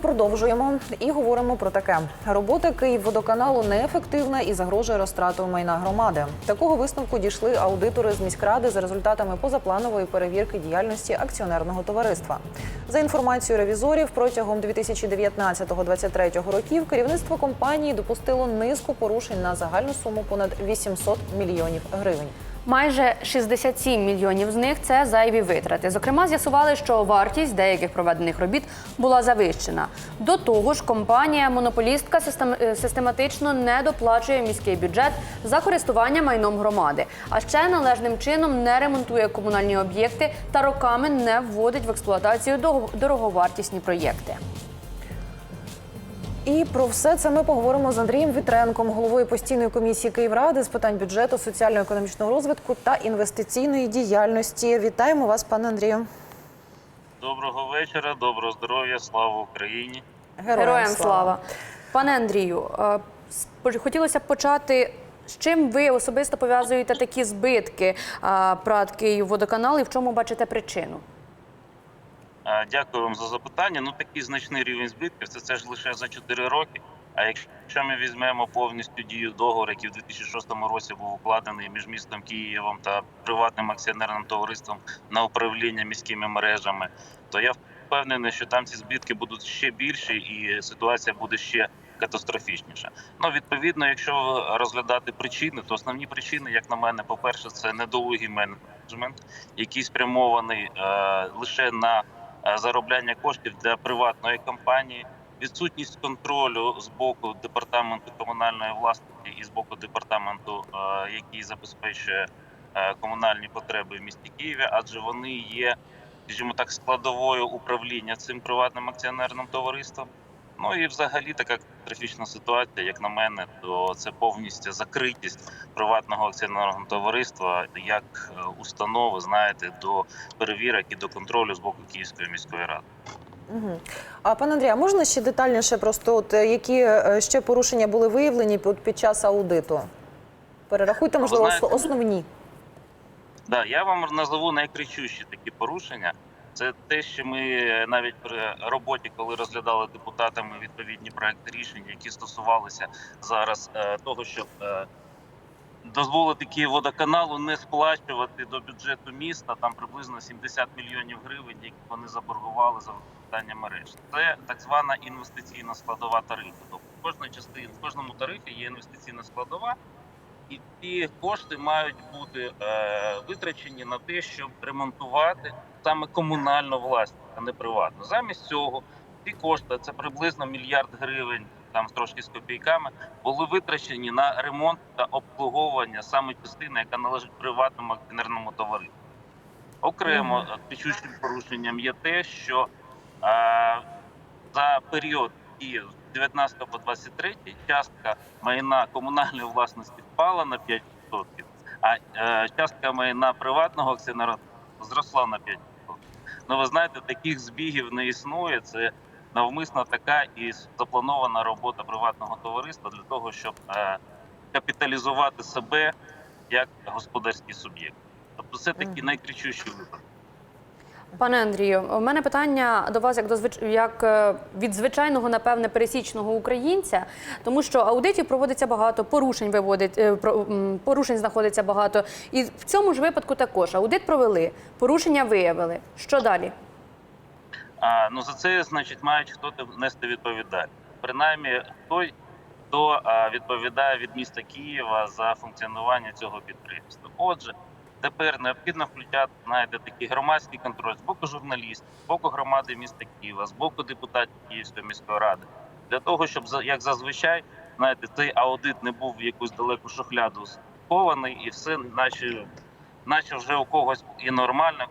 Продовжуємо і говоримо про таке: робота Київводоканалу неефективна і загрожує розтратою майна громади. Такого висновку дійшли аудитори з міськради за результатами позапланової перевірки діяльності акціонерного товариства. За інформацією ревізорів, протягом 2019-2023 років керівництво компанії допустило низку порушень на загальну суму понад 800 мільйонів гривень. Майже 67 мільйонів з них це зайві витрати. Зокрема, з'ясували, що вартість деяких проведених робіт була завищена. До того ж, компанія-монополістка е, систематично не доплачує міський бюджет за користування майном громади, а ще належним чином не ремонтує комунальні об'єкти та роками не вводить в експлуатацію дороговартісні проєкти. І про все це ми поговоримо з Андрієм Вітренком, головою постійної комісії Київради з питань бюджету, соціально-економічного розвитку та інвестиційної діяльності. Вітаємо вас, пане Андрію. Доброго вечора, доброго здоров'я, слава Україні. Героям Героям слава. Пане Андрію, е, хотілося б почати. З чим ви особисто пов'язуєте такі збитки е, ПРАТ Київводоканал і в чому бачите причину? А, Дякую вам за запитання. Ну такий значний рівень збитків. Це, це ж лише за 4 роки. А якщо ми візьмемо повністю дію договору, який в 2006 році був укладений між містом Києвом та приватним акціонерним товариством на управління міськими мережами, то я впевнений, що там ці збитки будуть ще більші, і ситуація буде ще катастрофічніша. Ну відповідно, якщо розглядати причини, то основні причини, як на мене, по перше, це недолугий менеджмент, який спрямований е, лише на е, заробляння коштів для приватної компанії, відсутність контролю з боку департаменту комунальної власності і з боку департаменту, е, який забезпечує е, комунальні потреби в місті Києві, адже вони є, скажімо так, складовою управління цим приватним акціонерним товариством. Ну і взагалі така катастрофічна ситуація, як на мене, то це повністю закритість приватного акціонерного товариства як е, установи, знаєте, до перевірок і до контролю з боку Київської міської ради. Угу. А пане Андрію, а можна ще детальніше, просто от е, які е, ще порушення були виявлені під час аудиту? Перерахуйте, можливо, знаєте, основні. Да, я вам назову найкричущі такі порушення. Це те, що ми навіть при роботі, коли розглядали депутатами відповідні проекти рішень, які стосувалися зараз е, того, щоб е, дозволити Київводоканалу не сплачувати до бюджету міста там приблизно 70 мільйонів гривень, які вони заборгували за використання мереж. Це так звана інвестиційна складова тарифу. Тобто в кожній частині в кожному тарифі є інвестиційна складова. І ці кошти мають бути е, витрачені на те, щоб ремонтувати саме комунальну власність, а не приватну. Замість цього ці кошти, це приблизно мільярд гривень, там трошки з копійками, були витрачені на ремонт та обслуговування саме частини, яка належить приватному акціонерному товариству. Окремо е, порушенням є те, що е, за період дії з 19 по 23 частка майна комунальної власності впала на 5%, а е, частка майна приватного акціонера зросла на 5%. Ну ви знаєте, таких збігів не існує. Це навмисно така і запланована робота приватного товариства для того, щоб е, капіталізувати себе як господарський суб'єкт. Тобто, це такі найкричущі випадки. Пане Андрію, у мене питання до вас як до як е, від звичайного, напевне, пересічного українця, тому що аудитів проводиться багато, порушень виводить е, порушень знаходиться багато. І в цьому ж випадку також аудит провели, порушення виявили. Що далі? А, ну за це, значить, мають хто нести відповідальність. Принаймні, той, хто відповідає від міста Києва за функціонування цього підприємства. Отже, тепер необхідно включати знаєте, такий громадський контроль з боку журналістів, з боку громади міста Києва, з боку депутатів Київської міської ради, для того, щоб як зазвичай, знаєте, цей аудит не був в якусь далеку шухляду схований і все, наче наче вже у когось і нормально.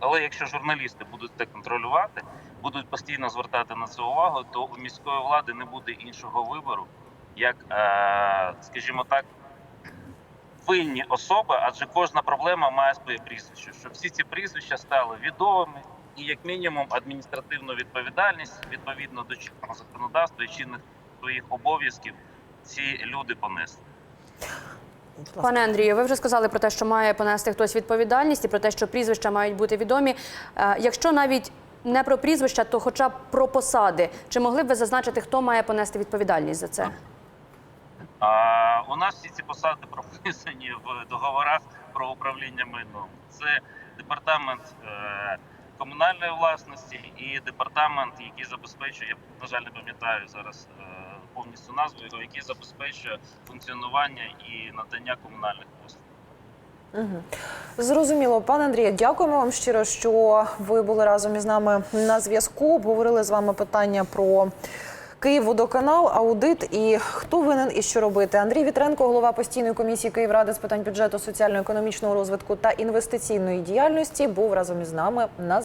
Але якщо журналісти будуть це контролювати, будуть постійно звертати на це увагу, то у міської влади не буде іншого вибору, як, е, скажімо так, винні особи, адже кожна проблема має своє прізвище, щоб всі ці прізвища стали відомими. І як мінімум адміністративну відповідальність відповідно до чинного законодавства і чинних своїх обов'язків ці люди понесли. Пане Андрію, ви вже сказали про те, що має понести хтось відповідальність і про те, що прізвища мають бути відомі. Е, Якщо навіть не про прізвища, то хоча б про посади. Чи могли б ви зазначити, хто має понести відповідальність за це? А, у нас всі ці посади прописані в договорах про управління майном. Це департамент е, комунальної власності і департамент, який забезпечує, я на жаль не пам'ятаю зараз е, повністю назву, який забезпечує функціонування і надання комунальних послуг. Угу. Зрозуміло, пане Андрію, дякуємо вам щиро, що ви були разом із нами на зв'язку. Обговорили з вами питання про Київводоканал, аудит і хто винен і що робити. Андрій Вітренко, голова постійної комісії Київради з питань бюджету, соціально-економічного розвитку та інвестиційної діяльності, був разом із нами на